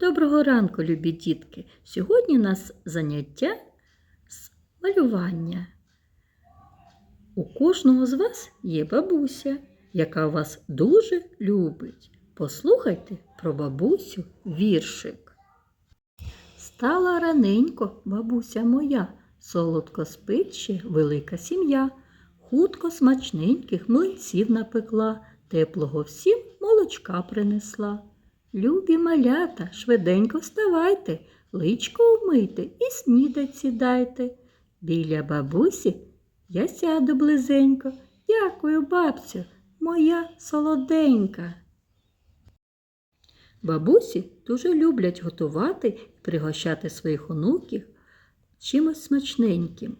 Доброго ранку, любі дітки! Сьогодні у нас заняття з малювання. У кожного з вас є бабуся, яка вас дуже любить. Послухайте про бабусю віршик. Стала раненько, бабуся моя, солодко спить велика сім'я. Хутко смачненьких млинців напекла, теплого всім молочка принесла. Любі малята, швиденько вставайте, личко вмийте і снідать сідайте. Біля бабусі я сяду близенько. Дякую, бабцю, моя солоденька. Бабусі дуже люблять готувати і пригощати своїх онуків чимось смачненьким.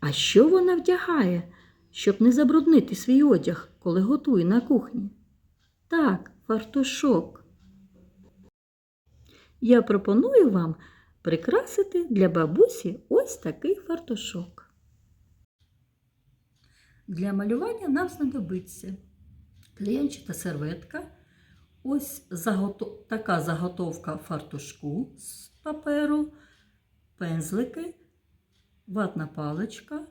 А що вона вдягає, щоб не забруднити свій одяг, коли готує на кухні? Так, фартушок. Я пропоную вам прикрасити для бабусі ось такий фартушок. Для малювання нам знадобиться клеєнчата серветка, ось загото... така заготовка фартушку з паперу, пензлики, ватна паличка,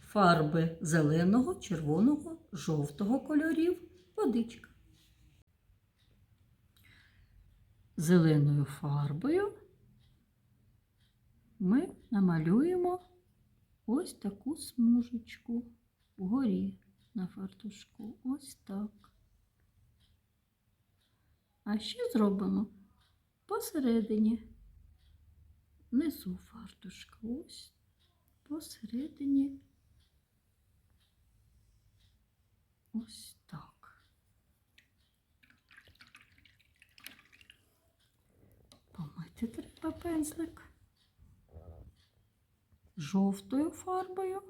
фарби зеленого, червоного, жовтого кольорів, водичка. Зеленою фарбою ми намалюємо ось таку смужечку вгорі на фартушку. Ось так. А ще зробимо посередині, внизу фартушка. Ось посередині. Ось так. Треба пензлик жовтою фарбою.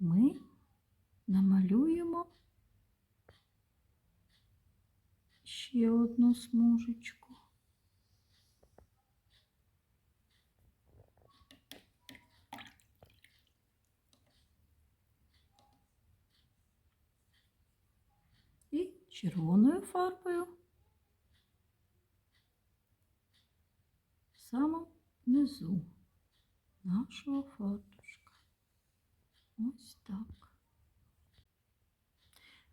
Ми намалюємо ще одну смужечку. І червоною фарбою самому низу нашого фартушка. Ось так.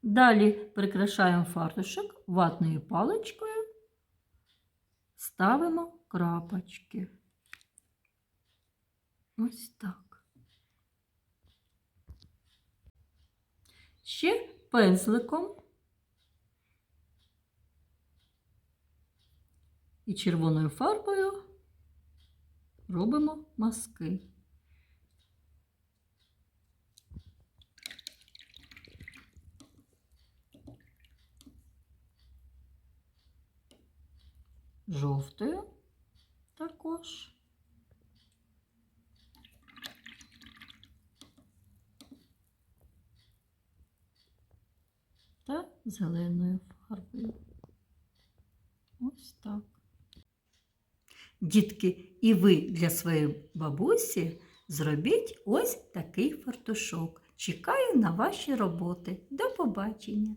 Далі прикрашаємо фартушок ватною паличкою, ставимо крапочки. Ось так. Ще пензликом і червоною фарбою робимо маски. Жовтою також. Та зеленою фарбою. Ось так. Дітки, і ви для своєї бабусі зробіть ось такий фартушок. Чекаю на ваші роботи. До побачення!